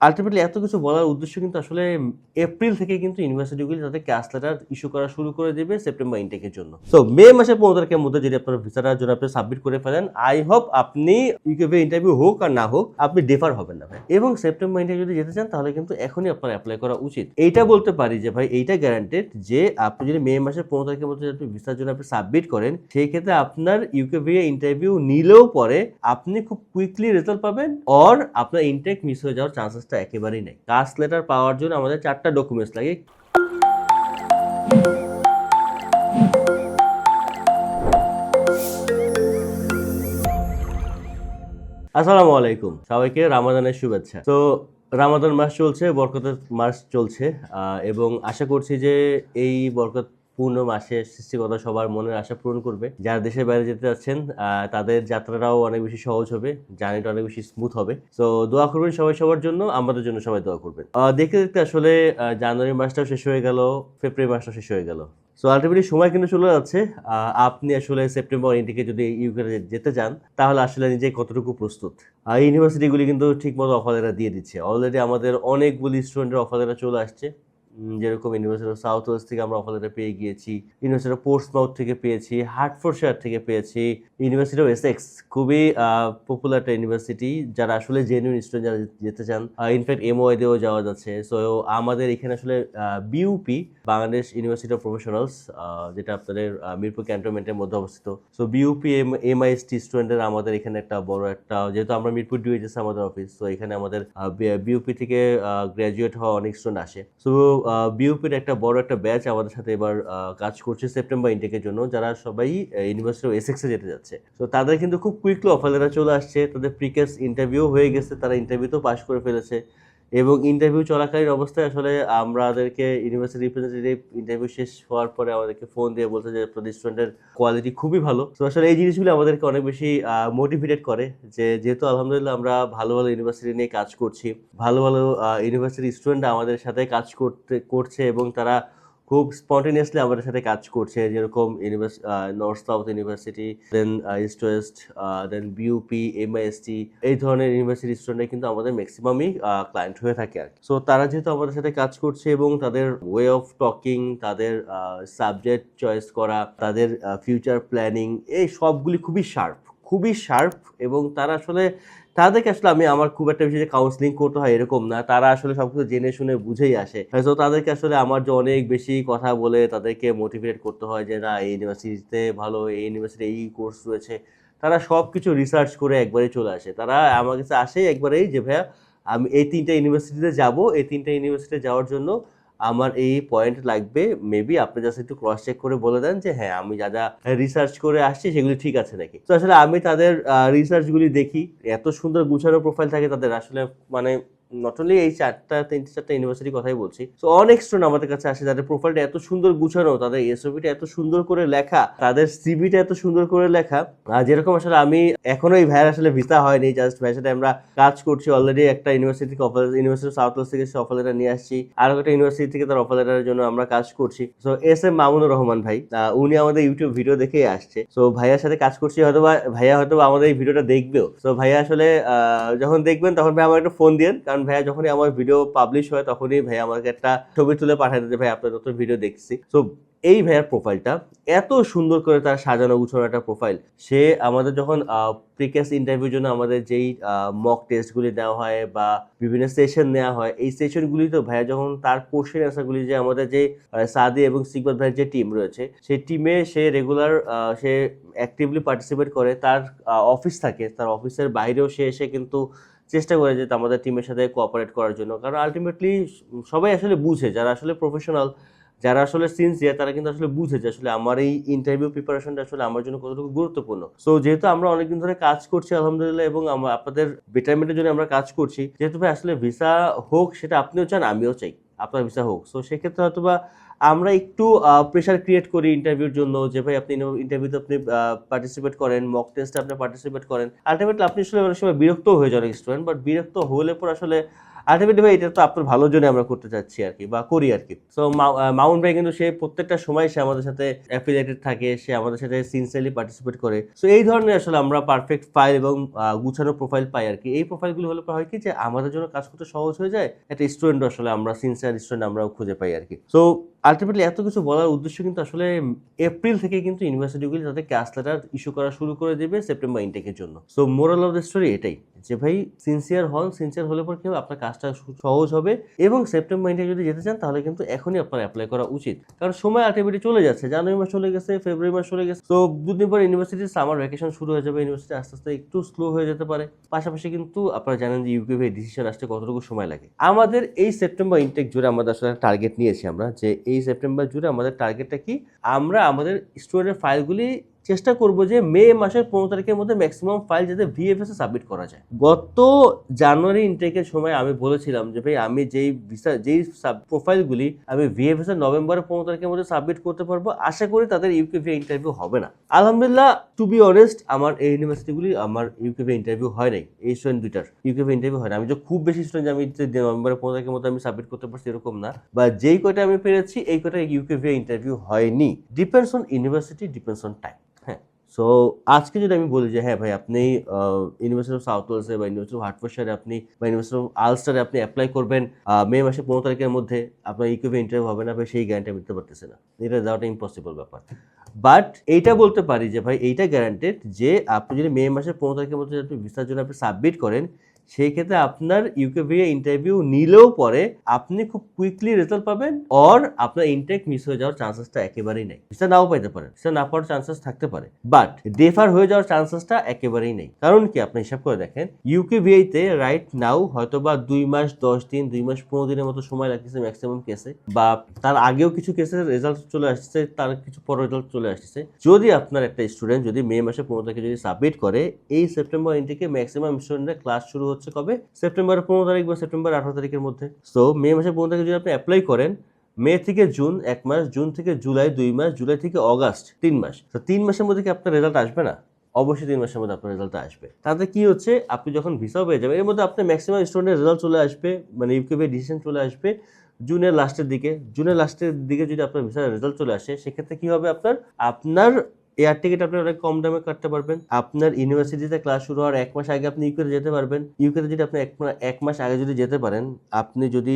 Ultimately এত কিছু বলার উদ্দেশ্য কিন্তু আসলে এপ্রিল থেকে কিন্তু ইউনিভার্সিটিগুলি তাদের ক্যাশ লেটার ইস্যু করা শুরু করে দেবে সেপ্টেম্বর ইনটেকের জন্য। সো মে মাসের পনেরো তারিখের মধ্যে যদি আপনার ভিসাটার জন্য আপনি সাবমিট করে ফেলেন আই হোপ আপনি ইউকেভি ইন্টারভিউ হোক আর না হোক, আপনি ডেফার হবেন না ভাই। এবং সেপ্টেম্বর ইন্টারভিউ যদি যেতে চান, তাহলে কিন্তু এখনই আপনার অ্যাপ্লাই করা উচিত। এইটা বলতে পারি যে ভাই, এইটা গ্যারান্টেড যে আপনি যদি মে মাসের পনেরো তারিখের মধ্যে আপনি ভিসার জন্য আপনি সাবমিট করেন, সেই ক্ষেত্রে আপনার ইউকেভি ইন্টারভিউ নিলেও পরে আপনি খুব কুইকলি রেজাল্ট পাবেন অর আপনার ইনটেক মিস হয়ে যাওয়ার চান্সেসটা একেবারেই নেই। কাস্ট লেটার পাওয়ার জন্য আমাদের চারটা ডকুমেন্টস লাগে। আসসালামু আলাইকুম। সবাইকে রামাদানের শুভেচ্ছা। তো রামাদান মাস চলছে, বরকতের মাস চলছে এবং আশা করছি যে এই বরকত পূর্ণ মাসে সৃষ্টিকতা সবার মনের আশা পূরণ করবে। যারা দেশের বাইরে যেতে যাচ্ছেন তাদের যাত্রাটাও অনেক বেশি সহজ হবে, জার্নিটা অনেক বেশি স্মুথ হবে। তো দোয়া করবেন সবাই সবার জন্য, আমাদের জন্য সবাই দোয়া করবেন। দেখতে দেখতে আসলে জানুয়ারি মাসটাও শেষ হয়ে গেল, ফেব্রুয়ারি মাসটাও শেষ হয়ে গেল। সো আলটিমেটলি সময় কিন্তু চলে যাচ্ছে। আপনি আসলে সেপ্টেম্বর ইন্ডিকে যদি ইউকে যেতে চান, তাহলে আসলে নিজে কতটুকু প্রস্তুত? আর ইউনিভার্সিটিগুলি কিন্তু ঠিকমতো অফার দিয়ে দিচ্ছে। অলরেডি আমাদের অনেকগুলি স্টুডেন্টের অফার চলে আসছে। যেরকম ইউনিভার্সিটি অফ সাউথ ওয়েস্ট থেকে আমরা অফার লেটার পেয়ে গিয়েছি ইউনিভার্সিটি অফ পোর্টসমাউথ থেকে পেয়েছি হার্টফোর্ডশায়ার থেকে পেয়েছি ইউনিভার্সিটি অফ এসেক্স খুবই পপুলার একটা ইউনিভার্সিটি যারা আসলে জেনুইন স্টুডেন্ট যারা যেতে চান ইনফ্যাক্ট এমওআই দিয়েও যাওয়া যাচ্ছে। সো আমাদের এখানে আসলে BUP Bangladesh university of professionals যেটা আপনাদের মিরপুর ক্যান্টনমেন্টের মধ্যে অবস্থিত। So BUP M M I MIST স্টুডেন্টের আমাদের এখানে একটা বড় একটা, যেহেতু আমরা মিরপুর ডিউএইচএস আমাদের অফিস তো এখানে আমাদের বিউপি থেকে গ্র্যাজুয়েট হওয়া অনেক স্টুডেন্ট আসে। সো বিউপির একটা বড় একটা ব্যাচ আমাদের সাথে এবার কাজ করছে সেপ্টেম্বর ইনটেকের জন্য, যারা সবাই ইউনিভার্সিটি অফ এসেক্সে যেতে যাচ্ছে। তো তাদের কিন্তু খুব কুইকলি অফার লেটার চলে আসছে। তাদের প্রিকেস ইন্টারভিউ হয়ে গেছে। তারা ইন্টারভিউতেও পাস করে ফেলেছে। এবং ইন্টারভিউ চলাকালীন অবস্থায় আসলে আমাদেরকে ইউনিভার্সিটি রিপ্রেজেন্টেটিভ ইন্টারভিউ শেষ হওয়ার পরে আমাদেরকে ফোন দিয়ে বলছে যে আপনাদের স্টুডেন্টের কোয়ালিটি খুবই ভালো। তো আসলে এই জিনিসগুলো আমাদেরকে অনেক বেশি মোটিভেটেড করে যে, যেহেতু আলহামদুলিল্লাহ আমরা ভালো ভালো ইউনিভার্সিটি নিয়ে কাজ করছি। ভালো ভালো ইউনিভার্সিটি স্টুডেন্ট আমাদের সাথে কাজ করতে, করছে এবং তারা খুব স্পন্টেনিয়াসলি আমাদের সাথে কাজ করছে, যেরকম North South University then East West then BUP MIST এই ধরনের ইউনিভার্সিটি স্টুডেন্টরা কিন্তু আমাদের ম্যাক্সিমামই ক্লায়েন্ট হয়ে থাকে আর সো তারা যেহেতু আমাদের সাথে কাজ করছে এবং তাদের ওয়ে অফ টকিং তাদের সাবজেক্ট চয়েস করা, তাদের ফিউচার প্ল্যানিং এই সবগুলি খুবই শার্প খুবই শার্প এবং তারা আসলে তাদেরকে আসলে আমি আমার খুব একটা বেশি যে কাউন্সিলিং করতে হয় এরকম না। তারা আসলে সবকিছু জেনে শুনে বুঝেই আসে। তো তাদেরকে আসলে আমার যে অনেক বেশি কথা বলে তাদেরকে মোটিভেট করতে হয় যে, না, এই ইউনিভার্সিটিতে ভালো, এই ইউনিভার্সিটি এই কোর্স রয়েছে। তারা সব কিছু রিসার্চ করে একবারে চলে আসে। তারা আমার কাছে আসে একবারেই যে, ভাইয়া, আমি এই তিনটা ইউনিভার্সিটিতে যাব। এই তিনটা ইউনিভার্সিটিতে যাওয়ার জন্য আমার এই পয়েন্ট লাগবে মেবি আপনি জাস্ট একটু ক্রস চেক করে বলে দেন যে হ্যাঁ আমি যা যা রিসার্চ করে আসছি সেগুলি ঠিক আছে নাকি? তো আসলে আমি তাদের রিসার্চগুলি দেখি। এত সুন্দর গুছানো প্রোফাইল থাকে তাদের, আসলে মানে নট অনলি এই চারটা, তিনটে চারটা ইউনিভার্সিটি কথাই বলছি, তো অনেক স্টুডেন্ট আমাদের কাছে আসে যাদের প্রোফাইলটা এত সুন্দর গুছানো, তাদের এসওপিটা এত সুন্দর করে লেখা, তাদের সিভিটা এত সুন্দর করে লেখা যেরকম আসলে আমি এখনও এই ভাইয়ের আসলে ভিসা হয়নি জাস্ট ভাইয়ের সাথে আমরা কাজ করছি অলরেডি একটা university offer university south west থেকে সে অফার লেটার নিয়ে আসছি, আর একটা ইউনিভার্সিটি থেকে তার অফার লেটারের জন্য আমরা কাজ করছি তো এস এম মামুনুর রহমান ভাই উনি আমাদের ইউটিউব ভিডিও দেখেই আসছে তো ভাইয়ার সাথে কাজ করছি হয়তো ভাইয়া হয়তো আমাদের এই ভিডিওটা দেখবেও তো ভাইয়া আসলে যখন দেখবেন তখন ভাই আমার একটা ফোন দিন কারণ ভাইয়া যখনই আমার ভিডিও পাবলিশ হয়, তখনই ভাইয়া আমাকে একটা ছবি তুলে পাঠায় দিতে ভাই আপনার নতুন ভিডিও দেখছি। তো এই ভাইয়ার প্রোফাইলটা এত সুন্দর করে তার সাজানো গুছানো একটা প্রোফাইল সে আমাদের যখন প্রিকেস ইন্টারভিউর জন্য আমাদের যেই মক টেস্টগুলি নেওয়া হয় বা বিভিন্ন সেশন নেওয়া হয়, এই সেশনগুলি তো ভাইয়া যখন তার কোশ্চেন অ্যান্সারগুলি যে আমাদের যে সাদি এবং সিকবাদ ভাইয়ের যে টিম রয়েছে, সেই টিমে সে রেগুলার সে অ্যাক্টিভলি পার্টিসিপেট করে। তার অফিস থাকে, তার অফিসের বাইরেও সে এসে কিন্তু চেষ্টা করে যে আমাদের টিমের সাথে কোঅপারেট করার জন্য। কারণ আলটিমেটলি সবাই আসলে বুঝে, যারা আসলে প্রফেশনাল যারা আসলে সিনসিয়ার তারা কিন্তু আসলে বুঝে যে আসলে আমার এই ইন্টারভিউ প্রিপারেশনটা আসলে আমার জন্য কতটুকু গুরুত্বপূর্ণ। সো যেহেতু আমরা অনেকদিন ধরে কাজ করছি আলহামদুলিল্লাহ এবং আমরা আপনাদের বেটারমেন্টের জন্য আমরা কাজ করছি, যেহেতু ভাই আসলে ভিসা হোক সেটা আপনিও চান, আমিও চাই, আপনার ভিসা হোক। সো সেক্ষেত্রে হয়তো বা আমরা একটু প্রেশার ক্রিয়েট করি ইন্টারভিউর জন্য যে, ভাই, আপনি ইন্টারভিউতে আপনি পার্টিসিপেট করেন মক টেস্টে আপনি পার্টিসিপেট করেন। আলটিমেটলি আপনি আসলে অনেক সময় বিরক্ত হয়ে যান স্টুডেন্ট বাট বিরক্ত হলে পর আসলে আলটিমেটলি ভাই, এটা তো আপনার ভালোর জন্য আমরা করতে চাচ্ছি আর কি, বা করি আর কি। সো মাউন্ট ভাই কিন্তু সে প্রত্যেকটা সময় সে আমাদের সাথে অ্যাফিলিয়েটেড থাকে, সে আমাদের সাথে সিনসিয়ারলি পার্টিসিপেট করে। সো এই ধরনের আসলে আমরা পারফেক্ট ফাইল এবং গুছানো প্রোফাইল পাই আর কি। এই প্রোফাইলগুলো হলে পরে হয় কি যে, আমাদের জন্য কাজ করতে সহজ হয়ে যায়, একটা স্টুডেন্ট আসলে আমরা সিনসিয়ার স্টুডেন্ট আমরাও খুঁজে পাই আর কি। সো আলটিমেটলি এত কিছু বলার উদ্দেশ্য কিন্তু আসলে এপ্রিল থেকে কিন্তু ইউনিভার্সিটিগুলি তাদের ক্যাশ লেটার ইস্যু করা শুরু করে দেবে সেপ্টেম্বর ইনটেকের জন্য। So moral of the story এটাই, যে ভাই সিনসিয়ার হন সিনসিয়ার হলে পর কি হবে? আপনার কাজটা সহজ হবে এবং সেপ্টেম্বর ইনটেক যদি যেতে চান, তাহলে কিন্তু এখনই আপনার অ্যাপ্লাই করা উচিত। কারণ সময় আলটিমেটলি চলে যাচ্ছে, জানুয়ারি মাস চলে গেছে ফেব্রুয়ারি মাস চলে গেছে তো দুদিন পর ইউনিভার্সিটির সামার ভ্যাকেশন শুরু হয়ে যাবে ইউনিভার্সিটি আস্তে আস্তে একটু স্লো হয়ে যেতে পারে। পাশাপাশি কিন্তু আপনারা জানেন যে ইউকে ডিসিশন আসতে কতটুকু সময় লাগে। আমাদের এই সেপ্টেম্বর ইনটেক জুড়ে আমাদের আসলে টার্গেট নিয়েছি আমরা, যে এই সেপ্টেম্বর জুড়ে আমাদের টার্গেটটা কি? আমরা আমাদের স্টুডেন্টের ফাইলগুলি চেষ্টা করব যে মে মাসের পনেরো তারিখের মধ্যে ম্যাক্সিমাম ফাইল যাতে ভিএফএস সাবমিট করা যায়। গত জানুয়ারি ইনটেকের সময় আমি বলেছিলাম যে, ভাই, আমি যেই ভিসা যেই প্রোফাইলগুলি আমি ভিএফএস এর নভেম্বরের পনেরো তারিখের মধ্যে সাবমিট করতে পারব, আশা করি তাদের ইউকেভি ইন্টারভিউ হবে না। আলহামদুলিল্লাহ টু বি অনেস্ট আমার এই ইউনিভার্সিটিগুলি আমার ইউকেভি ইন্টারভিউ হয় নাই, এই স্টুডেন্ট দুইটার। ইউকেভি ইন্টারভিউ হয় না। আমি যে খুব বেশি স্টুডেন্ট আমি নভেম্বরের পনেরো তারিখের মধ্যে আমি সাবমিট করতে পারছি এরকম না বা যেই কয়টা আমি পেরেছি, এই কয়টা ইউকেভি ইন্টারভিউ হয়নি। Depends on university depends on time so আজকে যদি আমি বলি যে হ্যাঁ ভাই, আপনি ইউনিভার্সিটি অফ সাউথ ওয়েলসে বা ইউনিভার্সিটি অফ হার্টফোর্ডশায়ারে আপনি বা ইউনিভার্সিটি অফ আলস্টারে আপনি অ্যাপ্লাই করবেন মে মাসের পনেরো তারিখের মধ্যে আপনার ইকুইভে ইন্টারভিউ হবে না ভাই, সেই গ্যারান্টি দিতে পারতেছি না। এটা দেওয়াটা ইম্পসিবল ব্যাপার। বাট এইটা বলতে পারি যে ভাই, এইটা গ্যারান্টেড যে আপনি যদি মে মাসের পনেরো তারিখের মধ্যে আপনি ভিসার জন্য আপনি সাবমিট করেন সেই ক্ষেত্রে আপনার ইউকে ইউকেভিএ ইন্টারভিউ নিলেও পরে আপনি খুব কুইকলি রেজাল্ট পাবেন অর আপনার ইনটেক মিস হয়ে যাওয়ার চান্সেসটা একেবারেই নেই। সেটা নাও পাইতে পারেন। সেটা না পাওয়ার চান্সেস থাকতে পারে। বাট ডেফার হয়ে যাওয়ার চান্সেসটা একেবারেই নেই। কারণ কি? আপনি হিসাব করে দেখেন ইউকে ইউকেভিআইতে রাইট নাও হয়তো বা দুই মাস, দশ দিন, দুই মাস, পনেরো দিনের মতো সময় লাগতেছে ম্যাক্সিমাম কেসে বা তার আগেও কিছু কেসে রেজাল্ট চলে আসছে, তার কিছু পর রেজাল্ট চলে আসছে। যদি আপনার একটা স্টুডেন্ট যদি মে মাসে পনেরো তারিখে যদি সাবমিট করে, এই সেপ্টেম্বর ইনটেকে ম্যাক্সিমাম স্টুডেন্টের ক্লাস শুরু হচ্ছে কবে? সেপ্টেম্বর পনেরো তারিখ বা সেপ্টেম্বর আঠারো তারিখের মধ্যে। সো মে মাসের পনেরো তারিখে যদি আপনি অ্যাপ্লাই করেন, মে থেকে জুন এক মাস, জুন থেকে জুলাই দুই মাস, জুলাই থেকে অগাস্ট তিন মাস। তো তিন মাসের মধ্যে কি আপনার রেজাল্ট আসবে না? অবশ্যই তিন মাসের মধ্যে আপনার রেজাল্ট আসবে। তাতে কি হচ্ছে? আপনি যখন ভিসাও পেয়ে যাবেন, এর মধ্যে আপনার ম্যাক্সিমাম স্টুডেন্টের রেজাল্ট চলে আসবে মানে ইউকেপি ডিসিশন চলে আসবে জুনের লাস্টের দিকে। জুনের লাস্টের দিকে যদি আপনার ভিসার রেজাল্ট চলে আসে, সেক্ষেত্রে কি হবে আপনার? আপনার এয়ার টিকিট আপনি অনেক কম দামে কাটতে পারবেন। আপনার ইউনিভার্সিটিতে ক্লাস শুরু হওয়ার এক মাস আগে আপনি ইউকেতে যেতে পারবেন। ইউকেতে যদি আপনি এক মাস আগে যদি যেতে পারেন, আপনি যদি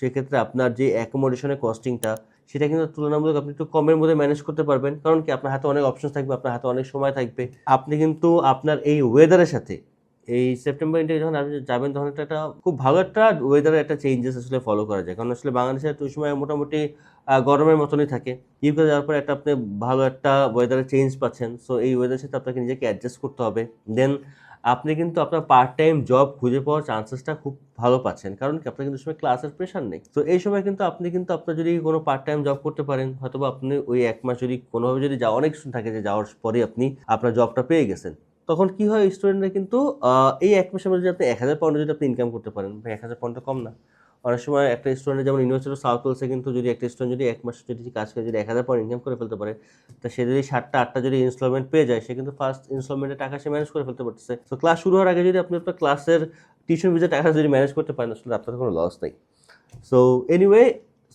সেক্ষেত্রে আপনার যে অ্যাকোমোডেশনের কস্টিংটা সেটা কিন্তু তুলনামূলক আপনি একটু কমের মধ্যে ম্যানেজ করতে পারবেন। কারণ কি? আপনার হাতে অনেক অপশন থাকবে, আপনার হাতে অনেক সময় থাকবে। আপনি কিন্তু আপনার এই ওয়েদারের সাথে, এই সেপ্টেম্বর ইন্টে যখন আপনি যাবেন, তখন একটা খুব ভালো একটা ওয়েদারের একটা চেঞ্জেস আসলে ফলো করা যায়। কারণ আসলে বাংলাদেশে তো ওই সময় মোটামুটি গরমের মতনই থাকে। ইউকে যাওয়ার পরে একটা আপনি ভালো একটা ওয়েদারে চেঞ্জ পাচ্ছেন। সো এই ওয়েদারের সাথে আপনাকে নিজেকে অ্যাডজাস্ট করতে হবে। দেন আপনি কিন্তু আপনার পার্ট টাইম জব খুঁজে পাওয়ার চান্সেসটা খুব ভালো পাচ্ছেন। কারণ কি? আপনার কিন্তু সময় ক্লাসের প্রেশার নেই। তো এই সময় কিন্তু আপনি কিন্তু আপনার যদি কোনো পার্ট টাইম জব করতে পারেন হয়তো আপনি ওই এক মাস যদি কোনোভাবে যদি যা অনেক থাকে যে যাওয়ার পরে আপনি আপনার জবটা পেয়ে গেছেন। তখন কি হয়? স্টুডেন্টরা কিন্তু এই এক মাসের মধ্যে যদি আপনি এক হাজার পাউন্ড যদি আপনি ইনকাম করতে পারেন এক হাজার পাউন্ড তো কম না। অনেক সময় একটা স্টুডেন্ট যেমন ইউনিভার্সিটি অফ সাউথ ওয়েলসে কিন্তু যদি একটা স্টুডেন্ট যদি এক মাস যদি কাজ করে যদি এক হাজার পাউন্ড ইনকাম করে ফেলতে পারে, তো সে যদি সাতটা, আটটা যদি ইনস্টলমেন্ট পেয়ে যায়, সে কিন্তু ফার্স্ট ইনস্টলমেন্টের টাকা সে ম্যানেজ করে ফেলতে পারতেছে। তো ক্লাস শুরু হওয়ার আগে যদি আপনি আপনার ক্লাসের টিউশন ফিজের টাকা যদি ম্যানেজ করতে পারেন আসলে আপনার কোনো লস নেই। So anyway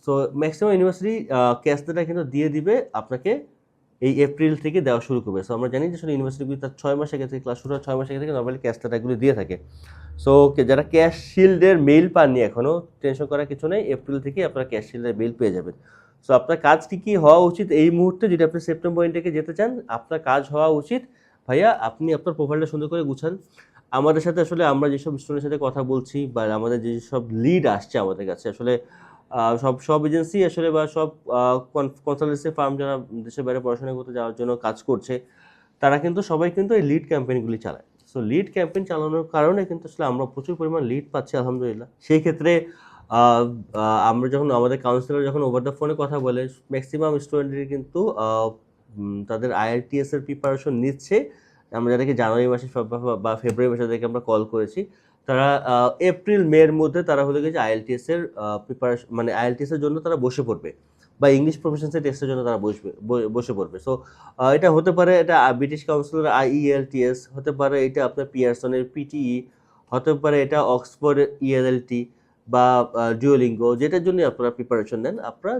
so maximum university ক্যাশটা কিন্তু দিয়ে দিবে, আপনাকে এই এপ্রিল থেকে দেওয়া শুরু করবে। সো আমরা জানি যে আসলে ইউনিভার্সিটিগুলি তার ছয় মাস আগে থেকে ক্লাস শুরু হয়, ছয় মাস আগে থেকে নর্মালি ক্যাশ ডাটাগুলো দিয়ে থাকে। সো যারা ক্যাশ শিল্ডের মেইল পাননি এখনও টেনশন করার কিছু নেই। এপ্রিল থেকে আপনারা ক্যাশ শিল্ডের মেইল পেয়ে যাবেন। সো আপনার কাজ কী কী হওয়া উচিত এই মুহূর্তে? যদি আপনি সেপ্টেম্বর ইন্টেকে যেতে চান, আপনার কাজ হওয়া উচিত। ভাইয়া, আপনি আপনার প্রোফাইলটা সুন্দর করে গুছান। আমাদের সাথে আসলে আমরা যেসব স্টুডেন্টের সাথে কথা বলছি বা আমাদের যেসব লিড আসছে আমাদের কাছে, আসলে সব সব এজেন্সি আসলে বা সব কনসালটেন্সি ফার্ম যারা দেশের বাইরে পড়াশোনা করতে যাওয়ার জন্য কাজ করছে, তারা কিন্তু সবাই কিন্তু এই লিড ক্যাম্পেইনগুলি চালায়। সো লিড ক্যাম্পেইন চালানোর কারণে কিন্তু আসলে আমরা প্রচুর পরিমাণ লিড পাচ্ছি, আলহামদুলিল্লাহ। সেই ক্ষেত্রে আমরা যখন, আমাদের কাউন্সিলর যখন ওভার দ্য ফোনে কথা বলে ম্যাক্সিমাম স্টুডেন্টেরই কিন্তু তাদের আইএলটিএস এর প্রিপারেশন নিচ্ছে। আমরা যাদেরকে জানুয়ারি মাসে বা ফেব্রুয়ারি মাসে যাদেরকে আমরা কল করেছি। তারা এপ্রিল মে এর মধ্যে তারা হলে গেছে আইএলটিএস এর প্রিপারেশন মানে আইএলটিএস এর জন্য তারা বসে পড়বে। বা ইংলিশ প্রফেশনসের টেস্টের জন্য তারা বসবে বসে পড়বে। সো এটা হতে পারে এটা ব্রিটিশ কাউন্সিলের আইইএলটিএস হতে পারে এটা আপনার পিয়ারসনের পিটিই হতে পারে এটা অক্সফোর্ড ইএলএলটি বা ডিওলিঙ্গো যেটার জন্য আপনারা প্রিপারেশন নেন। আপনারা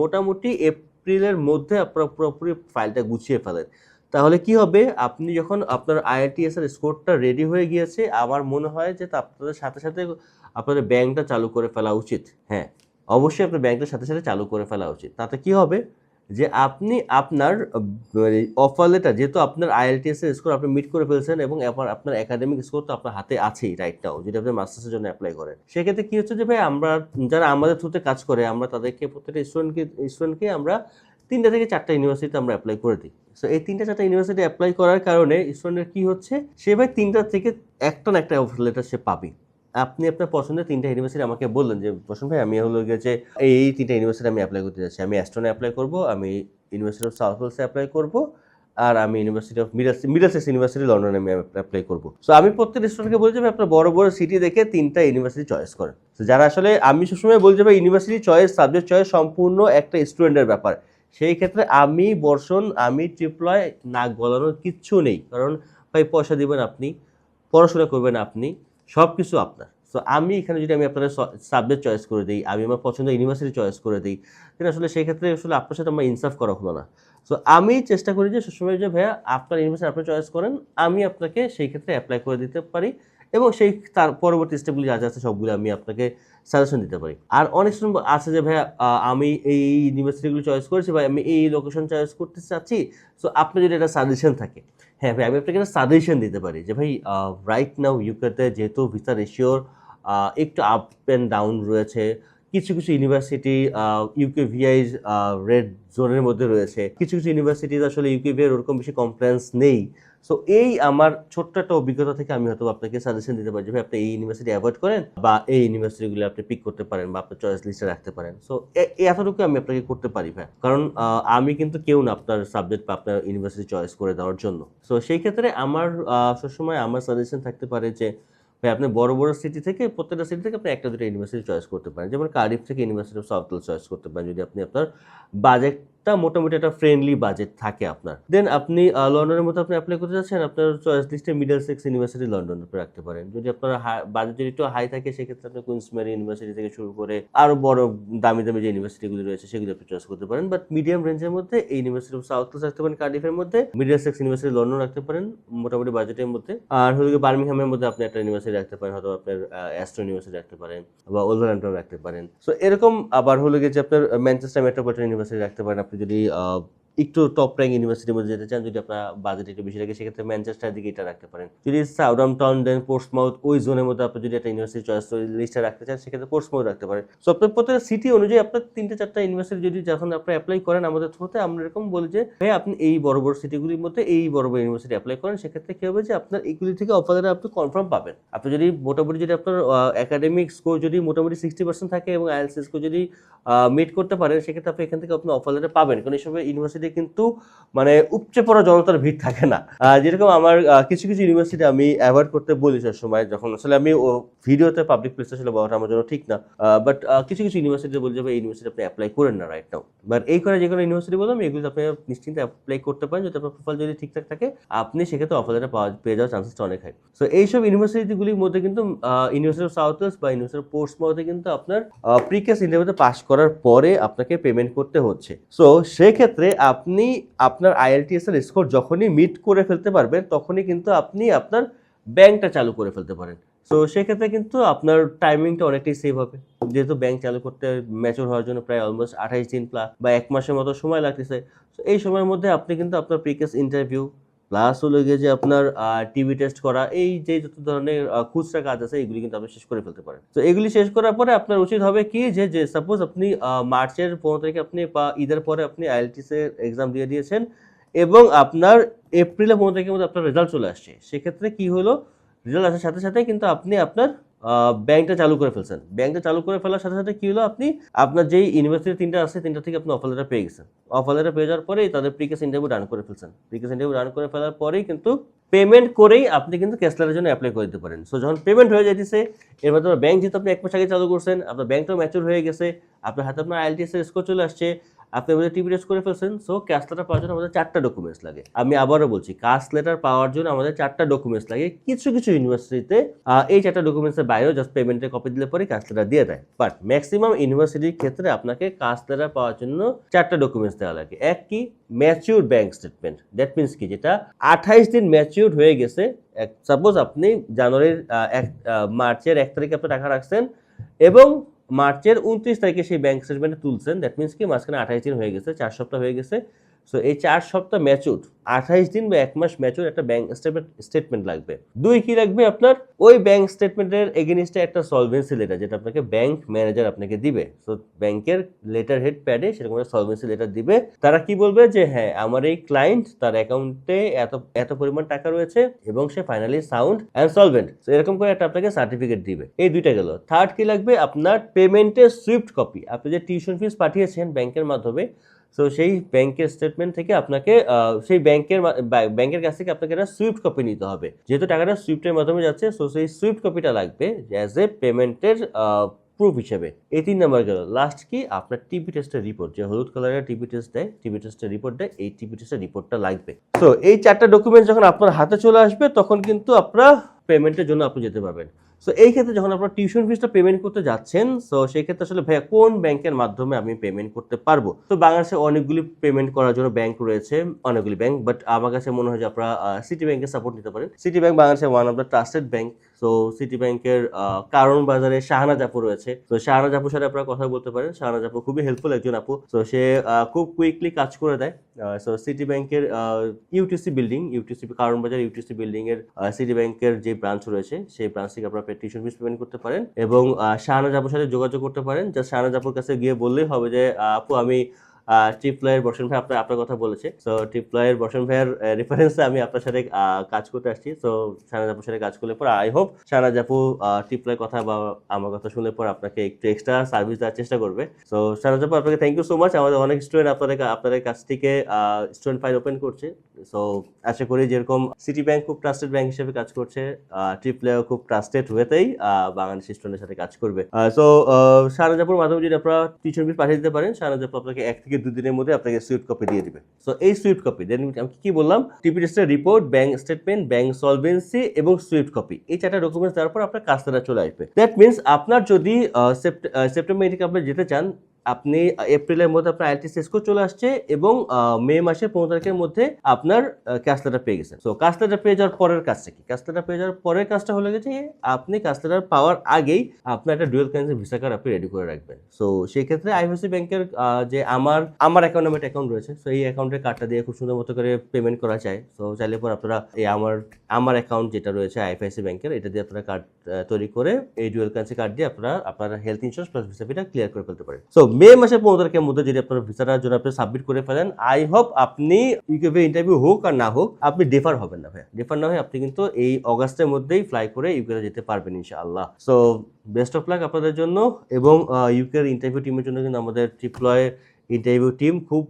মোটামুটি এপ্রিলের মধ্যে আপনারা পুরোপুরি ফাইলটা গুছিয়ে ফেলেন। তাহলে কি হবে? আপনি যখন আপনার আইআইটিএস এর স্কোরটা রেডি হয়ে গিয়েছে, আমার মনে হয় যে আপনাদের সাথে সাথে আপনাদের ব্যাংকটা চালু করে ফেলা উচিত। হ্যাঁ। অবশ্যই আপনার ব্যাংকটার সাথে সাথে চালু করে ফেলা উচিত। তাতে কি হবে? যে আপনি আপনার অফার লেটার যেহেতু আপনার আইএলটিএস এর স্কোর আপনি মিট করে ফেলছেন এবং আপনার একাডেমিক স্কোর তো আপনার হাতে আছেই রাইট নাও যেটা আপনি মাস্টার্সের জন্য অ্যাপ্লাই করেন। সেক্ষেত্রে কি হচ্ছে যে ভাই, আমরা যারা আমাদের থ্রুতে কাজ করে, আমরা তাদেরকে প্রত্যেকটা স্টুডেন্টকে স্টুডেন্টকে আমরা তিনটা থেকে চারটা ইউনিভার্সিটিতে আমরা অ্যাপ্লাই করে দিই। সো এই তিনটা চারটা ইউনিভার্সিটি অ্যাপ্লাই করার কারণে স্টুডেন্টের কি হচ্ছে? সে ভাই তিনটা থেকে একটা না একটা অফার লেটার সে পাবে আপনি আপনার পছন্দের তিনটা ইউনিভার্সিটি আমাকে বললেন যে বসুন ভাই, আমি হলো গিয়ে যে, এই তিনটা ইউনিভার্সিটি আমি অ্যাপ্লাই করতে যাচ্ছি। আমি অ্যাস্ট্রনে অ্যাপ্লাই করব, আমি ইউনিভার্সিটি অফ সাউথ ওয়েলসে অ্যাপ্লাই করব, আর আমি university of middle Middlesex university লন্ডনে আমি অ্যাপ্লাই করব। সো আমি প্রত্যেক স্টুডেন্টকে বলছি আপনার বড় বড় সিটি দেখে তিনটা ইউনিভার্সিটি চয়েস করেন। যারা আসলে, আমি সবসময় বলছি ভাই ইউনিভার্সিটি চয়েস সাবজেক্ট চয়েস সম্পূর্ণ একটা স্টুডেন্টের ব্যাপার। সেই ক্ষেত্রে আমি বর্ষণ, আমি ট্রিপলয় নাক গলানোর কিচ্ছু নেই। কারণ, ভাই, পয়সা দিবেন আপনি, পড়াশোনা করবেন আপনি সব কিছু আপনার। সো আমি এখানে যদি আমি আপনার সাবজেক্ট চয়েস করে দিই, আমি আমার পছন্দের ইউনিভার্সিটি চয়েস করে দিই তাহলে আসলে সেই ক্ষেত্রে আসলে আপনার সাথে আমার ইনসাফ করা হলো না। সো আমি চেষ্টা করি যে সবসময় যে, ভাইয়া, আপনার ইউনিভার্সিটি আপনি চয়েস করেন, আমি আপনাকে সেই ক্ষেত্রে অ্যাপ্লাই করে দিতে পারি এবং সেই তার পরবর্তী স্টেপগুলি যা যা আছে সবগুলো আমি আপনাকে সাজেশন দিতে পারি। আর অনেক স্টুডেন্ট আছে যে, ভাইয়া আমি এই ইউনিভার্সিটিগুলো চয়েস করেছি ভাই আমি এই লোকেশন চয়েস করতে চাচ্ছি। সো আপনার যদি একটা সাজেশন থাকে হ্যাঁ ভাই, আমি আপনাকে একটা সাজেশন দিতে পারি যে ভাই রাইট নাও ইউকেতে যেহেতু ভিসা রেশিওর একটু আপ অ্যান্ড ডাউন রয়েছে, কিছু কিছু ইউনিভার্সিটি ইউকে ভিআই রেড জোনের মধ্যে রয়েছে, কিছু কিছু ইউনিভার্সিটি আসলে ইউকে ভিআই ওরকম বেশি কমপ্লেন্স নেই। সো এই আমার ছোট্ট একটা অভিজ্ঞতা থেকে আমি হয়তো আপনাকে সাজেশন দিতে পারি যে, ভাই, আপনি এই ইউনিভার্সিটি অ্যাভয়েড করেন বা এই ইউনিভার্সিটিগুলো আপনি পিক করতে পারেন বা আপনার চয়েস লিস্টে রাখতে পারেন। সো এতটুকু আমি আপনাকে করতে পারি, ভাই। কারণ আমি কিন্তু কেউ না আপনার সাবজেক্ট বা আপনার ইউনিভার্সিটি চয়েস করে দেওয়ার জন্য। সো সেই ক্ষেত্রে আমার সবসময় আমার সাজেশন থাকতে পারে যে, ভাই, আপনি বড় বড় সিটি থেকে, প্রত্যেকটা সিটি থেকে আপনি একটা, দুটো ইউনিভার্সিটি চয়েস করতে পারেন। যেমন কারিফ থেকে ইউনিভার্সিটি অফ সাউথ চয়েস করতে পারেন। যদি আপনি আপনার বাজেটটা মোটামুটি একটা ফ্রেন্ডলি বাজেট থাকে আপনার। দেন আপনি লন্ডনের মতো আপনি অ্যাপ্লাই করতে যাচ্ছেন, আপনার চয়েস লিস্টে মিডল সেক্স ইউনিভার্সিটি লন্ডন রাখতে পারেন। যদি আপনার বাজেট যদি একটু হাই থাকে, সেক্ষেত্রে আপনি কুইন্স মেরি ইউনিভার্সিটি থেকে শুরু করে আরও বড় দামি দামি যে ইউনিভার্সিটিগুলি রয়েছে, সেগুলো আপনি চয়েস করতে পারেন। বাট মিডিয়াম রেঞ্জের মধ্যে এই ইউনিভার্সিটি অফ সাউথ রাখতে পারেন কার্ডিফের মধ্যে। মিডল সেক্স ইউনিভার্সিটি লন্ডন রাখতে পারেন, মোটামুটি বাজেটের মধ্যে। আর হলো বার্মিংহামের মধ্যে আপনি একটা ইউনিভার্সিটি রাখতে পারেন হয়তো আপনার অ্যাস্ট্রো ইউনিভার্সিটি রাখতে পারেন, বা ওলভারহ্যাম্পটন রাখতে পারেন। সো এরকম আবার হলো গিয়ে যে আপনার ম্যানচেস্টার মেট্রোপলিটন ইউনিভার্সিটি রাখতে পারেন আপনি যদি আহ, একটু টপ র্যাঙ্ক ইউনিভার্সিটির মধ্যে যেতে চান, যদি আপনার বাজেট একটু বেশি লাগে, সেক্ষেত্রে ম্যানচেস্টার দিকে এটা রাখতে পারেন। যদি সাউদাম্পটন দেন পোস্টমাউথ ওই জোনের মধ্যে আপনি যদি একটা ইউনিভার্সিটি চয়েস লিস্টে রাখতে চান, সেক্ষেত্রে পোস্টমাউথ রাখতে পারেন। সো আপনার প্রত্যেকটা সিটি অনুযায়ী আপনার তিনটে চারটা ইউনিভার্সিটি যদি যখন আপনি অ্যাপ্লাই করেন আমাদের থ্রুতে আমরা এরকম বলি যে, ভাই, আপনি এই বড় বড় সিটিগুলির মধ্যে এই বড় বড় ইউনিভার্সিটি অ্যাপ্লাই করেন, সেক্ষেত্রে কি হবে যে, আপনার এইগুলি থেকে অফার আপনি কনফার্ম পাবেন। আপনি যদি মোটামুটি যদি আপনার একাডেমিক স্কোর যদি মোটামুটি সিক্সটি পার্সেন্ট থাকে এবং আইএলসি স্কোর যদি মিট করতে পারেন, সেক্ষেত্রে আপনি এখান থেকে আপনি অফার পাবেন। কারণ এইসব ইউনিভার্সিটি কিন্তু মানে উপচে পড়া জনতার ভিড় থাকে না। যেরকম আমার কিছু কিছু ইউনিভার্সিটি আমি অ্যাভয়েড করতে বলি সব সময়, যখন আসলে আমি ও ভিডিওতে পাবলিক প্লেসে আসলে বলাটা আমার জন্য ঠিক না। বাট কিছু কিছু ইউনিভার্সিটি বলছে ভাই ইউনিভার্সিটি আপনি অ্যাপ্লাই করেন না রাইট নাও বাট এই করে, যে কোনো ইউনিভার্সিটি বললাম, এগুলো আপনি নিশ্চিন্তে অ্যাপ্লাই করতে পারেন যদি আপনার প্রোফাইল যদি ঠিকঠাক থাকে, আপনি সেক্ষেত্রে অফার লেটার পাওয়া, পেয়ে যাওয়ার চান্সেসটা অনেক হাই সো এইসব ইউনিভার্সিটিগুলির মধ্যে কিন্তু ইউনিভার্সিটি অফ সাউথ ওয়েস্ট বা ইউনিভার্সিটি অফ পোর্টসমাউথে কিন্তু আপনার প্রিকেস ইন্টারভিউতে পাস করার পরে আপনাকে পেমেন্ট করতে হচ্ছে। সো সেক্ষেত্রে আপনি আপনার আইএলটিএস এর স্কোর যখনই মিট করে ফেলতে পারবেন, তখনই কিন্তু আপনি আপনার ব্যাংকটা চালু করে ফেলতে পারেন। সো সেক্ষেত্রে কিন্তু আপনার টাইমিংটা অনেকটাই সেভ হবে। যেহেতু ব্যাংক চালু করতে ম্যাচুর হওয়ার জন্য প্রায় অলমোস্ট আঠাইশ দিন প্লাস বা এক মাসের মতো সময় লাগতেছে। এই সময়ের মধ্যে আপনি কিন্তু আপনার প্রিকেস ইন্টারভিউ প্লাস হলো গিয়ে যে আপনার টিভি টেস্ট করা, এই যে যত ধরনের খুচরা কাজ আছে, এগুলি কিন্তু আপনি শেষ করে ফেলতে পারেন। তো এগুলি শেষ করার পরে আপনার উচিত হবে কি যে যে সাপোজ আপনি মার্চের পনেরো তারিখে আপনি বা ঈদের পরে আপনি আইএলটিস এর এক্সাম দিয়ে দিয়েছেন এবং আপনার এপ্রিলের পনেরো তারিখের মধ্যে আপনার রেজাল্ট চলে আসছে। সেক্ষেত্রে কি হলো? রেজাল্ট আসার সাথে সাথে কিন্তু আপনি আপনার ব্যাংকটা চালু করে ফেলছেন। ব্যাংকটা চালু করে ফেলার সাথে সাথে কী হলো? আপনি, আপনার যেই ইউনিভার্সিটি তিনটা আছে, তিনটা থেকে আপনি অফার লেটার পেয়ে গেছেন। অফার লেটার পেয়ে যাওয়ার পরেই তাদের প্রিকেস ইন্টারভিউ রান করে ফেলছেন। প্রিকেস ইন্টারভিউ রান করে ফেলার পরেই কিন্তু পেমেন্ট করেই আপনি কিন্তু ক্যাশলারের জন্য অ্যাপ্লাই করে দিতে পারেন। সো যখন পেমেন্ট হয়ে যাইতেছে এর মাধ্যমে ব্যাংক যেহেতু আপনি এক মাস আগে চালু করছেন, আপনার ব্যাংকটাও ম্যাচুর হয়ে গেছে, আপনার হাতে আপনার আইএলটিএস স্কোর চলে আসছে আপনি আমাদের টিভি টেস্ট করে ফেলছেন সো ক্যাশ লেটার পাওয়ার জন্য আমাদের চারটা ডকুমেন্টস লাগে। আমি আবারও বলছি কাস্ট লেটার পাওয়ার জন্য আমাদের চারটা ডকুমেন্টস লাগে। কিছু কিছু ইউনিভার্সিটিতে এই চারটা ডকুমেন্টসের বাইরেও জাস্ট পেমেন্টের কপি দিলে পরে কাস্ট লেটার দিয়ে দেয়। বাট ম্যাক্সিমাম ইউনিভার্সিটির ক্ষেত্রে আপনাকে কাস্ট লেটার পাওয়ার জন্য চারটা ডকুমেন্টস দেওয়া লাগে। এক কি? Mature bank statement that means কি? যেটা আঠাইশ দিন ম্যাচিউর হয়ে গেছে। সাপোজ আপনি জানুয়ারির এক মার্চের এক তারিখে আপনি টাকা রাখছেন এবং মার্চের উনত্রিশ তারিখে সেই ব্যাংক স্টেটমেন্টে তুলছেন। দ্যাট মিনস কি? মাঝখানে আঠাইশ দিন হয়ে গেছে, চার সপ্তাহ হয়ে গেছে। সো এই চার সপ্তাহ ম্যাচুর আঠাইশ দিন বা এক মাস ম্যাচুর একটা ব্যাংক স্টেটমেন্ট স্টেটমেন্ট লাগবে। দুই কি লাগবে আপনার? ওই ব্যাংক স্টেটমেন্টের এগেনিস্টে একটা সলভেন্সি লেটার যেটা আপনাকে ব্যাংক ম্যানেজার আপনাকে দিবে। সো ব্যাংকের লেটার হেড প্যাডে সেরকম একটা সলভেন্সি লেটার দিবে। তারা কি বলবে? যে হ্যাঁ আমার এই ক্লায়েন্ট তার অ্যাকাউন্টে এত এত পরিমাণ টাকা রয়েছে এবং সে ফাইনালি সাউন্ড অ্যান্ড সলভেন্ট তো এরকম করে একটা আপনাকে সার্টিফিকেট দিবে। এই দুইটা গেল। থার্ড কি লাগবে? আপনার পেমেন্টের সুইফট কপি আপনি যে টিউশন ফিস পাঠিয়েছেন ব্যাংকের মাধ্যমে সো সেই ব্যাংকের স্টেটমেন্ট থেকে আপনাকে সেই ব্যাংকের ব্যাংকের কাছ থেকে আপনাকে একটা সুইফট কপি নিতে হবে। যেহেতু টাকাটা সুইফটের মাধ্যমে যাচ্ছে সো সেই সুইফট কপিটা লাগবে অ্যাজ এ পেমেন্টের প্রুফ হিসেবে। এই তিন নাম্বার গেল। লাস্ট কি? আপনার টিভি টেস্টের রিপোর্ট যে হলুদ কালারের টিভি টেস্ট দেয় টিভি টেস্টের রিপোর্ট দেয়, এই টিভি টেস্টের রিপোর্টটা লাগবে। তো এই চারটা ডকুমেন্ট যখন আপনার হাতে চলে আসবে, তখন কিন্তু আপনার পেমেন্টের জন্য আপনি যেতে পারবেন। সো এই ক্ষেত্রে যখন আপনার টিউশন ফিসটা পেমেন্ট করতে যাচ্ছেন সো সেই ক্ষেত্রে আসলে ভাইয়া কোন ব্যাংকের মাধ্যমে আমি পেমেন্ট করতে পারব? তো বাংলাদেশে অনেকগুলি পেমেন্ট করার জন্য ব্যাংক রয়েছে, অনেকগুলি ব্যাংক বাট আমার কাছে মনে হয় যে আপনারা সিটি ব্যাংকের সাপোর্ট নিতে পারেন। সিটি ব্যাংক বাংলাদেশে one of the trusted bank so City ব্যাংকের কারণ বাজারে শাহানাজ আপু রয়েছে। তো শাহানাজ আপুর সাথে আপনারা কথা বলতে পারেন। শাহানা আপু খুবই হেল্পফুল একজন আপু। তো সে খুব কুইকলি কাজ করে দেয়। সো সিটি ব্যাংকের ইউটিসি বিল্ডিং ইউটিসি কারণ বাজার ইউটিসি বিল্ডিং এর সিটি ব্যাংকের যে ব্রাঞ্চ রয়েছে, সেই ব্রাঞ্চ থেকে আপনারা টিউশন ফিস পেমেন্ট করতে পারেন এবং শাহানা জাপুর সাথে যোগাযোগ করতে পারেন। যা শাহানা জাপুর কাছে গিয়ে বললেই হবে যে আপু, আমি ট্রিপ্লয়ের বর্ষণ ভাই আপনার আপনার কথা বলেছে। তো ট্রিপ্লয়ের বর্ষণ ভাইয়ের রেফারেন্সে আমি আপনার সাথে কাজ করতে আসছি। তো সারা জাপুর সাথে কাজ করলে পর আই হোপ সারা জাপু ট্রিপ্লয়ের কথা বা আমার কথা শুনে পর আপনাকে একটু এক্সট্রা সার্ভিস দেওয়ার চেষ্টা করবে। তো সারা জাপু আপনাকে থ্যাংক ইউ সো মাচ আমাদের অনেক স্টুডেন্ট আপনাদের আপনাদের কাছ থেকে স্টুডেন্ট ফাইল ওপেন করছে। সো আশা করি যেরকম সিটি ব্যাংক খুব ট্রাস্টেড ব্যাংক হিসেবে কাজ করছে ট্রিপ্লেও খুব ট্রাস্টেড হয়েতেই বাংলাদেশি স্টুডেন্টের সাথে কাজ করবে। সো শাহনাজাপুর মাধ্যমে যদি আপনারা টিউশন ফিস পাঠিয়ে দিতে পারেন। শাহনাজাপু আপনাকে এক থেকে দুই দিনের মধ্যে আপনাকে সুইফট কপি দিয়ে দিবে। সো এই সুইফট কপি দেন আমি কি বললাম? TP report bank statement bank solvency এবং সুইফট কপি এই চারটা ডকুমেন্টস দেওয়ার পর আপনার কাজটা চলে আসবে। দ্যাট মিনস আপনার যদি সেপ্টেম্বর আপনি যেতে চান আপনি এপ্রিলের মধ্যে আপনার আইটি শেষ করে চলে আসছে এবং মে মাসের পনেরো তারিখের মধ্যে আপনার ক্যাশ লেটার পেয়ে গেছেন। সো ক্যাশ লেটার পেয়ে যাওয়ার পরের কাজটা কি? ক্যাশ লেটার পেয়ে যাওয়ার পরের কাজটা হলো গেছে আপনি ক্যাশ লেটার পাওয়ার আগেই আপনার একটা ডুয়েল কারেন্সি ভিসা কার্ড আপনি রেডি করে রাখবেন। সো সেই ক্ষেত্রে আইএফএসি ব্যাংকের যে আমার আমার অ্যাকাউন্ট নামে অ্যাকাউন্ট রয়েছে সো এই অ্যাকাউন্টের কার্ডটা দিয়ে খুব সুন্দর মতো করে পেমেন্ট করা যায়। সো চাইলে পর আপনারা এই আমার আমার অ্যাকাউন্ট যেটা রয়েছে আইএফআইসি ব্যাংকের এটা দিয়ে আপনারা কার্ড তৈরি করে এই ডুয়েল কারেন্সি কার্ড দিয়ে আপনারা, আপনার health insurance plus visa clear করে ফেলতে পারেন। সো মে মাসের পনেরো তারিখের মধ্যে যদি আপনার ভিসাটার জন্য আপনি সাবমিট করে ফেলেন আই হোপ আপনি ইউকেভি ইন্টারভিউ হোক আর না হোক, আপনি ডেফার হবেন না ভাইয়া। ডেফার না হয়ে আপনি কিন্তু এই অগাস্টের মধ্যেই ফ্লাই করে ইউকেতে যেতে পারবেন ইনশাআল্লাহ। সো বেস্ট অফ লাক আপনাদের জন্য এবং ইউকের ইন্টারভিউ টিমের জন্য কিন্তু আমাদের ট্রিপ্লয় ইন্টারভিউ টিম খুব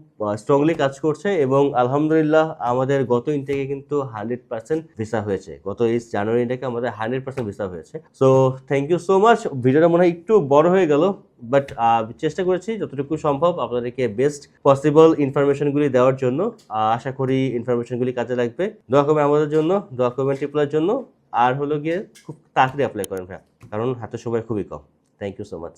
স্ট্রংলি কাজ করছে এবং আলহামদুলিল্লাহ আমাদের গত ইনটেকে কিন্তু হান্ড্রেড পার্সেন্ট ভিসা হয়েছে। গত এই জানুয়ারি ইনটেকে আমাদের হান্ড্রেড পার্সেন্ট ভিসা হয়েছে। So thank you so much ভিডিওটা মনে হয় একটু বড় হয়ে গেল বাট চেষ্টা করেছি যতটুকু সম্ভব আপনাদেরকে বেস্ট পসিবল ইনফরমেশনগুলি দেওয়ার জন্য। আশা করি ইনফরমেশনগুলি কাজে লাগবে। দোয়া করবেন আমাদের জন্য, দোয়া করবেন ট্রিপলার জন্য। আর হলো গিয়ে খুব তাড়াতাড়ি অ্যাপ্লাই করেন ভাইয়া, কারণ হাতে সময় খুবই কম। Thank you so much